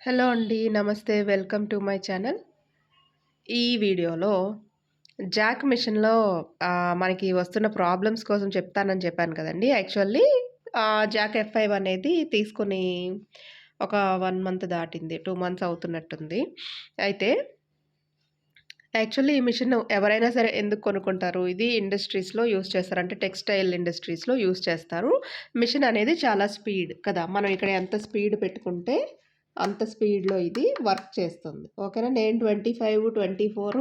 Hello అండి. నమస్తే. Welcome to my channel. ఈ వీడియోలో జాక్ మిషన్‌లో మనకి వస్తున్న ప్రాబ్లమ్స్ కోసం చెప్తానని చెప్పాను కదండి యాక్చువల్లీ జాక్ ఎఫ్5 అనేది తీసుకొని ఒక వన్ మంత్ దాటింది. టూ మంత్స్ అవుతున్నట్టుంది. అయితే యాక్చువల్లీ ఈ మిషన్ ఎవరైనా సరే ఎందుకు కొనుక్కుంటారు? ఇది ఇండస్ట్రీస్‌లో యూజ్ చేస్తారు. అంటే టెక్స్‌టైల్ ఇండస్ట్రీస్‌లో యూజ్ చేస్తారు. మిషన్ అనేది చాలా స్పీడ్ కదా! మనం ఇక్కడ ఎంత స్పీడ్ పెట్టుకుంటే అంత స్పీడ్‌లో ఇది వర్క్ చేస్తుంది. ఓకేనా? నేను 25, 24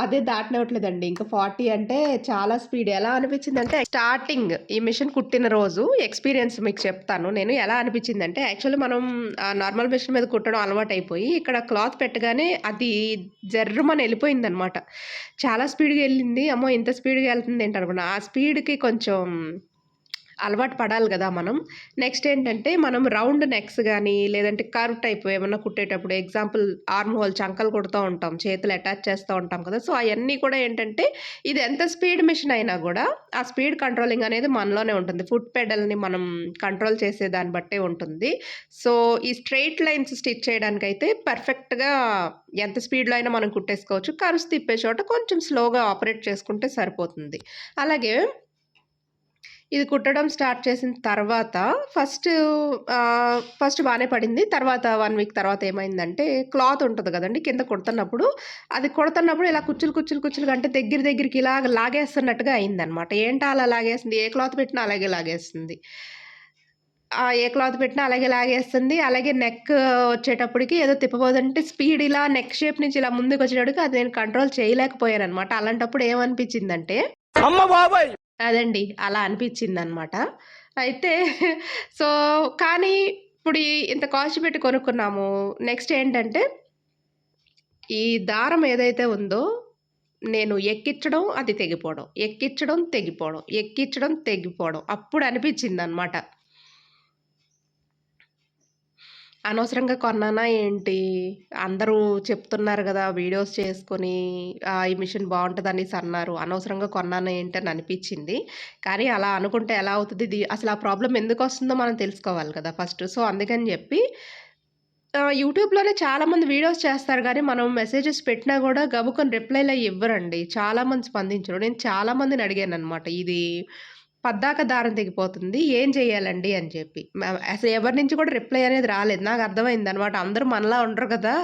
అదే దాటనివ్వట్లేదండి. ఇంకా 40 అంటే చాలా స్పీడ్. ఎలా అనిపించిందంటే స్టార్టింగ్ ఈ మిషన్ కుట్టిన రోజు ఎక్స్‌పీరియన్స్ మీకు చెప్తాను నేను. ఎలా అనిపించిందంటే యాక్చువల్లీ మనం నార్మల్ మిషన్ మీద కుట్టడం అలవాటయిపోయి ఇక్కడ క్లాత్ పెట్టగానే అది జర్రుమని అనమాట చాలా స్పీడ్‌గా వెళ్ళింది అమ్మో! ఇంత స్పీడ్‌గా వెళ్తుంది ఏంటనుకున్నా. ఆ స్పీడ్‌కి కొంచెం అలవాటు పడాలి కదా మనం. నెక్స్ట్ ఏంటంటే మనం రౌండ్ నెక్స్ కానీ లేదంటే కర్వ్ టైప్ ఏమైనా కుట్టేటప్పుడు ఎగ్జాంపుల్ ఆర్మ్ హోల్ చంకలు కుడుతూ ఉంటాం. చేతులు అటాచ్ చేస్తూ ఉంటాం కదా! సో, అవన్నీ కూడా ఏంటంటే ఇది ఎంత స్పీడ్ మిషన్ అయినా కూడా ఆ స్పీడ్ కంట్రోలింగ్ అనేది మనలోనే ఉంటుంది. ఫుట్ పెడల్‌ని మనం కంట్రోల్ చేసే దాన్ని బట్టే ఉంటుంది. సో, ఈ స్ట్రెయిట్ లైన్స్ స్టిచ్ చేయడానికైతే పర్ఫెక్ట్‌గా ఎంత స్పీడ్‌లో అయినా మనం కుట్టేసుకోవచ్చు. కర్వ్స్ తిప్పే చోట కొంచెం స్లోగా ఆపరేట్ చేసుకుంటే సరిపోతుంది. అలాగే ఇది కుట్టడం స్టార్ట్ చేసిన తర్వాత ఫస్ట్ ఫస్ట్ బాగానే పడింది. తర్వాత వన్ వీక్ తర్వాత ఏమైందంటే క్లాత్ ఉంటుంది కదండి కింద కుడుతున్నప్పుడు అది కుడుతున్నప్పుడు ఇలా కుచ్చులు, కుచ్చులు, కుచ్చులు అంటే దగ్గర దగ్గరికి ఇలా లాగేస్తున్నట్టుగా అయిందనమాట. ఏంటో అలా లాగేస్తుంది? ఏ క్లాత్ పెట్టినా అలాగే లాగేస్తుంది. ఏ క్లాత్ పెట్టినా అలాగే లాగేస్తుంది. అలాగే నెక్ వచ్చేటప్పటికి ఏదో తిప్పబోదంటే స్పీడ్ ఇలా నెక్ షేప్ నుంచి ఇలా ముందుకు వచ్చేటప్పటికి అది నేను కంట్రోల్ చేయలేకపోయాను అనమాట అలాంటప్పుడు ఏమనిపించిందంటే అమ్మ బాబాయ్ అదండి. అలా అనిపిచ్చిందనమాట. అయితే సో, కానీ ఇప్పుడు ఇంత కాస్ట్ పెట్టి కొనుక్కున్నాము. నెక్స్ట్ ఏంటంటే ఈ దారం ఏదైతే ఉందో నేను ఎక్కించడం అది తెగిపోవడం. ఎక్కించడం తెగిపోవడం. ఎక్కించడం తెగిపోవడం. అప్పుడు అనిపిచ్చిందనమాట. అనవసరంగా కొన్నానా ఏంటి? అందరూ చెప్తున్నారు కదా వీడియోస్ చేసుకొని ఈ మిషన్ బాగుంటుందనేసి అన్నారు. అనవసరంగా కొన్నానా ఏంటి అని అనిపించింది కానీ అలా అనుకుంటే ఎలా అవుతుంది ఇది అసలు ఆ ప్రాబ్లం ఎందుకు వస్తుందో మనం తెలుసుకోవాలి కదా! ఫస్ట్. సో, అందుకని చెప్పి యూట్యూబ్‌లోనే చాలామంది వీడియోస్ చేస్తారు కానీ మనం మెసేజెస్ పెట్టినా కూడా గబుకొని రిప్లైలు ఇవ్వరండి. చాలామంది స్పందించరు. నేను చాలా మందిని అడిగాననమాట. ఇది పద్దాక దారం తెగిపోతుంది. ఏం చేయాలండి అని చెప్పి. అసలు ఎవరి నుంచి కూడా రిప్లై అనేది రాలేదు. నాకు అర్థమైందనమాట. అందరూ మనలా ఉండరు కదా!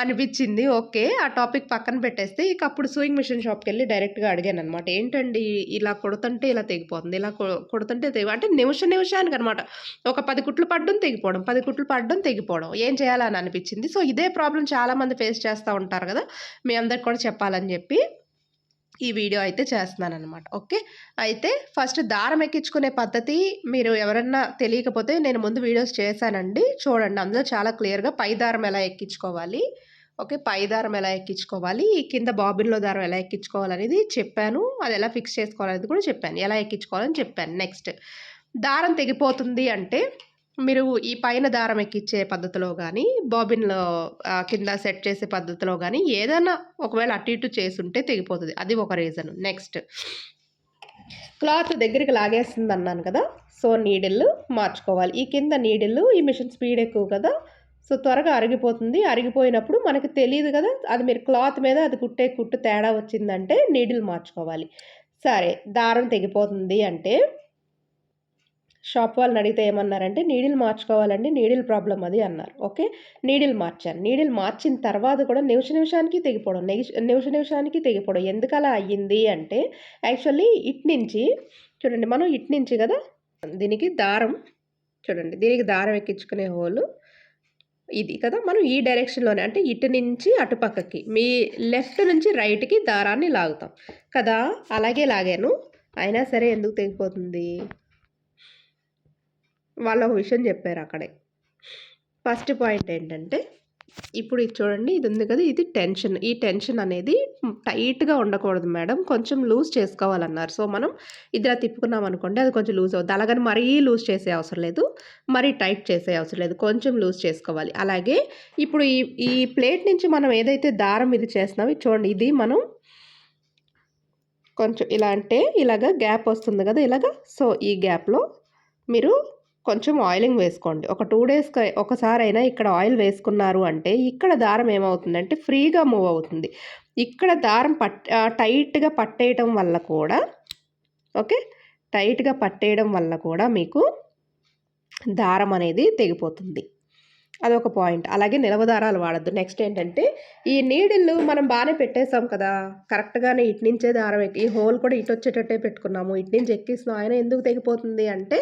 అనిపించింది ఓకే. ఆ టాపిక్ పక్కన పెట్టేస్తే ఇక అప్పుడు సూయింగ్ మిషన్ షాప్‌కెళ్ళి డైరెక్ట్‌గా అడిగాను అనమాట ఏంటండి ఇలా కుడుతుంటే ఇలా తెగిపోతుంది. ఇలా కొడుతుంటే కుడుతుంటే తెగి అంటే నిమిష నిమిషానికనమాట. ఒక పది కుట్లు పడ్డం తెగిపోవడం. పది కుట్లు పడ్డం తెగిపోవడం. ఏం చేయాలని అనిపించింది సో, ఇదే ప్రాబ్లం చాలామంది ఫేస్ చేస్తూ ఉంటారు కదా మీ అందరికి కూడా చెప్పాలని చెప్పి ఈ వీడియో అయితే చేస్తున్నాను అనమాట ఓకే. అయితే ఫస్ట్ దారం ఎక్కించుకునే పద్ధతి మీరు ఎవరన్నా తెలియకపోతే నేను ముందు వీడియోస్ చేశానండి. చూడండి. అందులో చాలా క్లియర్‌గా పై దారం ఎలా ఎక్కించుకోవాలి. ఓకే. పై దారం ఎలా ఎక్కించుకోవాలి. ఈ కింద బాబిన్‌లో దారం ఎలా ఎక్కించుకోవాలనేది చెప్పాను. అది ఎలా ఫిక్స్ చేసుకోవాలనేది కూడా చెప్పాను. ఎలా ఎక్కించుకోవాలని చెప్పాను. నెక్స్ట్ దారం తెగిపోతుంది అంటే మీరు ఈ పైన దారం ఎక్కిచ్చే పద్ధతిలో కానీ బాబిన్‌లో కింద సెట్ చేసే పద్ధతిలో కానీ ఏదైనా ఒకవేళ అటు ఇటు చేసుంటే తెగిపోతుంది అది ఒక రీజన్. నెక్స్ట్ క్లాత్ దగ్గరికి లాగేస్తుంది అన్నాను కదా! సో, నీడిల్ మార్చుకోవాలి. ఈ కింద నీడిల్ ఈ మిషన్ స్పీడ్ ఎక్కువ కదా! సో, త్వరగా అరిగిపోతుంది. అరిగిపోయినప్పుడు మనకు తెలియదు కదా అది మీరు క్లాత్ మీద అది కుట్టే కుట్టు తేడా వచ్చిందంటే నీడిల్ మార్చుకోవాలి. సరే దారం తెగిపోతుంది అంటే షాప్ వాళ్ళని అడిగితే ఏమన్నారంటే నీడిల్ మార్చుకోవాలండి. నీడిల్ ప్రాబ్లం అది అన్నారు. ఓకే. నీడిల్ మార్చాను. నీడిల్ మార్చిన తర్వాత కూడా నిమిష నిమిషానికి తెగిపోవడం. నిమిష నిమిషానికి తెగిపోవడం. ఎందుకలా అయ్యింది అంటే యాక్చువల్లీ ఇటు నుంచి చూడండి మనం ఇటు నుంచి కదా దీనికి దారం చూడండి. దీనికి దారం ఎక్కించుకునే హోలు ఇది కదా! మనం ఈ డైరెక్షన్‌లోనే అంటే ఇటు నుంచి అటుపక్కకి మీ లెఫ్ట్ నుంచి రైట్‌కి దారాన్ని లాగుతాం. కదా! అలాగే లాగాను. అయినా సరే ఎందుకు తెగిపోతుంది? వాళ్ళు ఒక విషయం చెప్పారు అక్కడే. ఫస్ట్ పాయింట్ ఏంటంటే ఇప్పుడు ఇది చూడండి ఇది ఉంది కదా! ఇది టెన్షన్. ఈ టెన్షన్ అనేది టైట్‌గా ఉండకూడదు మేడం. కొంచెం లూజ్ చేసుకోవాలన్నారు. సో, మనం ఇదిలా తిప్పుకున్నాం అనుకోండి అది కొంచెం లూజ్ అవుతుంది అలాగని మరీ లూజ్ చేసే అవసరం లేదు. మరీ టైట్ చేసే అవసరం లేదు. కొంచెం లూజ్ చేసుకోవాలి. అలాగే ఇప్పుడు ఈ ఈ ప్లేట్ నుంచి మనం ఏదైతే దారం ఇది చేస్తున్నామో ఇది చూడండి ఇది మనం కొంచెం ఇలా అంటే ఇలాగ గ్యాప్ వస్తుంది కదా! ఇలాగ సో, ఈ గ్యాప్‌లో మీరు కొంచెం ఆయిలింగ్ వేసుకోండి. ఒక టూ డేస్కి ఒకసారైనా ఇక్కడ ఆయిల్ వేసుకున్నారు అంటే ఇక్కడ దారం ఏమవుతుందంటే ఫ్రీగా మూవ్ అవుతుంది. ఇక్కడ దారం పట్ టైట్గా పట్టేయటం వల్ల కూడా ఓకే? టైట్గా పట్టేయడం వల్ల కూడా మీకు దారం అనేది తెగిపోతుంది. అదొక పాయింట్ అలాగే నిలవ దారాలు వాడద్దు. నెక్స్ట్ ఏంటంటే ఈ నీడిల్లు మనం బాగానే పెట్టేసాం కదా. కరెక్ట్గానే ఇటు నుంచే దారం ఎక్కి ఈ హోల్ కూడా ఇటు వచ్చేటట్టే పెట్టుకున్నాము. ఇటు నుంచి ఎక్కిస్తున్నాం ఆయన ఎందుకు తెగిపోతుంది అంటే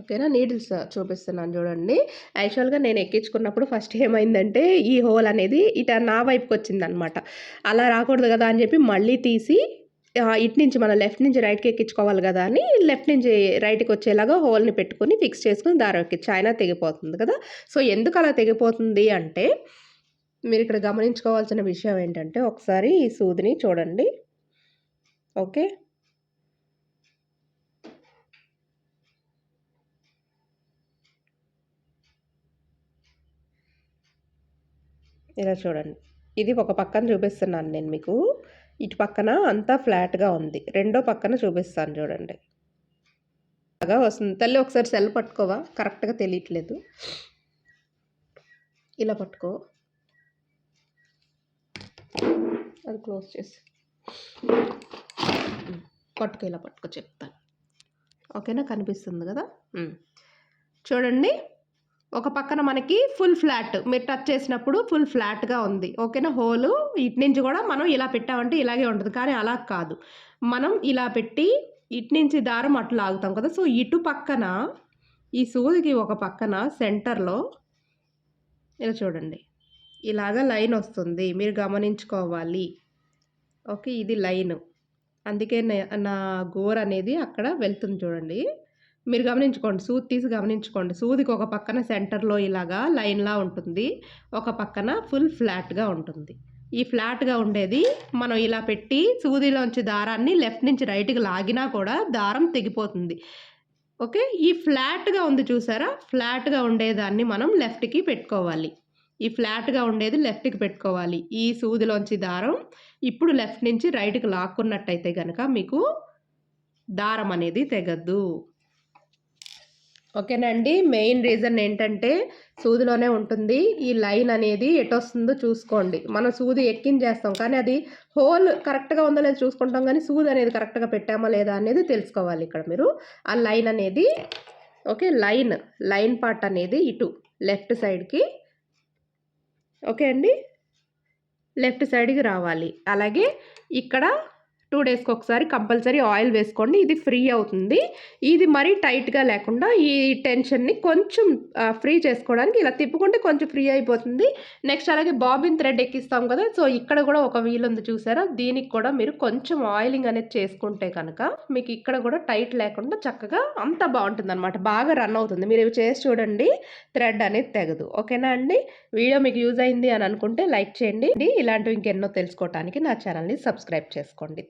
ఓకేనా? నీడిల్స్ చూపిస్తున్నాను చూడండి. యాక్చువల్గా నేను ఎక్కించుకున్నప్పుడు ఫస్ట్ ఏమైందంటే ఈ హోల్ అనేది ఇట నా వైపుకి వచ్చిందనమాట. అలా రాకూడదు కదా అని చెప్పి మళ్ళీ తీసి ఇటు నుంచి మనం లెఫ్ట్ నుంచి రైట్కి ఎక్కించుకోవాలి కదా అని లెఫ్ట్ నుంచి రైట్కి వచ్చేలాగా హోల్ని పెట్టుకొని ఫిక్స్ చేసుకుని దారం ఎక్కించి అయినా తెగిపోతుంది కదా. సో ఎందుకు అలా తెగిపోతుంది అంటే మీరు ఇక్కడ గమనించుకోవాల్సిన విషయం ఏంటంటే ఒకసారి ఈ సూదిని చూడండి. ఓకే? ఇలా చూడండి. ఇది ఒక పక్కన చూపిస్తున్నాను నేను మీకు. ఇటు పక్కన అంతా ఫ్లాట్గా ఉంది. రెండో పక్కన చూపిస్తాను చూడండి. బాగా వస్తుంది. తల్లి ఒకసారి సెల్ పట్టుకోవా? కరెక్ట్గా తెలియట్లేదు. ఇలా పట్టుకో. అది క్లోజ్ చేసి. పట్టుకో ఇలా పట్టుకో చెప్తాను. ఓకేనా? కనిపిస్తుంది కదా? చూడండి. ఒక పక్కన మనకి ఫుల్ ఫ్లాట్ మీరు టచ్ చేసినప్పుడు ఫుల్ ఫ్లాట్గా ఉంది. ఓకేనా హోలు ఇటు నుంచి కూడా మనం ఇలా పెట్టామంటే ఇలాగే ఉంటుంది. కానీ అలా కాదు. మనం ఇలా పెట్టి ఇటు నుంచి దారం అట్లా లాగుతాం కదా? సో ఇటు పక్కన ఈ సూదికి ఒక పక్కన సెంటర్లో ఇలా చూడండి. ఇలాగ లైన్ వస్తుంది. మీరు గమనించుకోవాలి. ఓకే ఇది లైన్. అందుకే నా గోర్ అనేది అక్కడ వెళ్తుంది చూడండి. మీరు గమనించుకోండి సూది తీసి గమనించుకోండి. సూదికి ఒక పక్కన సెంటర్లో ఇలాగా లైన్లా ఉంటుంది. ఒక పక్కన ఫుల్ ఫ్లాట్గా ఉంటుంది. ఈ ఫ్లాట్గా ఉండేది మనం ఇలా పెట్టి సూదిలోంచి దారాన్ని లెఫ్ట్ నుంచి రైట్కి లాగినా కూడా దారం తెగిపోతుంది. ఓకే? ఈ ఫ్లాట్గా ఉంది చూసారా? ఫ్లాట్గా ఉండేదాన్ని మనం లెఫ్ట్కి పెట్టుకోవాలి. ఈ ఫ్లాట్గా ఉండేది లెఫ్ట్కి పెట్టుకోవాలి. ఈ సూదిలోంచి దారం ఇప్పుడు లెఫ్ట్ నుంచి రైట్కి లాక్కున్నట్టయితే కనుక మీకు దారం అనేది తెగద్దు. ఓకేనండి. మెయిన్ రీజన్ ఏంటంటే సూదిలోనే ఉంటుంది. ఈ లైన్ అనేది ఎటొస్తుందో చూసుకోండి. మనం సూది ఎక్కించేస్తాం. కానీ అది హోల్ కరెక్ట్గా ఉందో లేదో చూసుకుంటాం. కానీ సూది అనేది కరెక్ట్గా పెట్టామా లేదా అనేది తెలుసుకోవాలి ఇక్కడ మీరు. ఆ లైన్ అనేది ఓకే లైన్ లైన్ పార్ట్ అనేది ఇటు లెఫ్ట్ సైడ్కి. ఓకే అండి? లెఫ్ట్ సైడ్కి రావాలి. అలాగే ఇక్కడ టూ డేస్కి ఒకసారి కంపల్సరీ ఆయిల్ వేసుకోండి. ఇది ఫ్రీ అవుతుంది. ఇది మరీ టైట్గా లేకుండా ఈ టెన్షన్ని కొంచెం ఫ్రీ చేసుకోవడానికి ఇలా తిప్పుకుంటే కొంచెం ఫ్రీ అయిపోతుంది. నెక్స్ట్ అలాగే బాబిన్ థ్రెడ్ ఎక్కిస్తాం కదా సో ఇక్కడ కూడా ఒక వీల్ ఉంది చూసారా? దీనికి కూడా మీరు కొంచెం ఆయిలింగ్ అనేది చేసుకుంటే కనుక మీకు ఇక్కడ కూడా టైట్ లేకుండా చక్కగా అంత బాగుంటుంది అనమాట బాగా రన్ అవుతుంది. మీరు ఇవి చేసి చూడండి. థ్రెడ్ అనేది తెగదు. ఓకేనా అండి? వీడియో మీకు యూజ్ అయింది అని అనుకుంటే లైక్ చేయండి. ఇలాంటివి ఇంకెన్నో తెలుసుకోవడానికి నా ఛానల్ని సబ్స్క్రైబ్ చేసుకోండి.